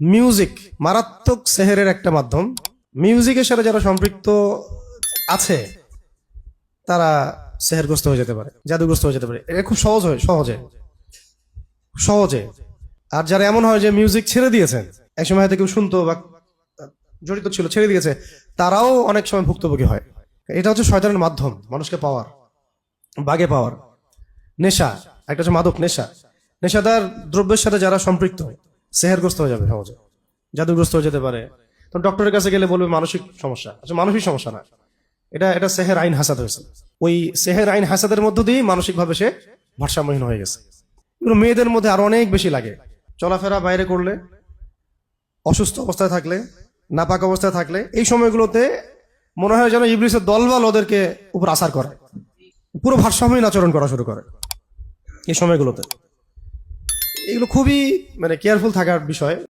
Music মারাত্মক সেহেরের একটা মাধ্যম। মিউজিকের সাথে যারা সম্পৃক্ত আছে, তারা সেহেরগ্রস্ত হয়ে যেতে পারে, জাদুগ্রস্ত হয়ে যেতে পারে। এটা খুব সহজ হয়, সহজে। সহজে। আর যারা এমন হয় যে মিউজিক ছেড়ে দিয়েছেন, একসময় হয়তো কেউ শুনতো বা জড়িত ছিল, ছেড়ে দিয়েছে, তারাও অনেক সময় ভুক্তভোগী হয়। এটা হচ্ছে শয়তানের মাধ্যম, মানুষকে পাওয়ার, বাগে পাওয়ার। নেশা, একটা হচ্ছে মাদক, নেশা। নেশাদার দ্রব্যের সাথে যারা সম্পৃক্ত সেহেরগ্রস্ত হয়ে যাবে সহজে। জাদুগ্রস্ত হয়ে যেতে পারে। তো ডক্টরের কাছে গেলে বলবে মানসিক সমস্যা। আচ্ছা মানসিক সমস্যা না। এটা এটা সেহের আইন হাসাদ হয়েছে। ওই সেহের আইন হাসাদের মধ্য দিয়ে মানসিকভাবে সে ভারসাম্যহীন হয়ে গেছে। এগুলো মেয়েদের মধ্যে আরও অনেক বেশি লাগে। চলাফেরা বাইরে করলে, অসুস্থ অবস্থায় থাকলে, নাপাক অবস্থায় থাকলে, এই সময়গুলোতে মনে হয় যেন ইবলিসের দলবল ওদেরকে উপর আসার করে। পুরো ভারসাম্যহীন আচরণ করা শুরু করে। এই সময়গুলোতে। এগুলো খুবই মানে কেয়ারফুল থাকার বিষয়।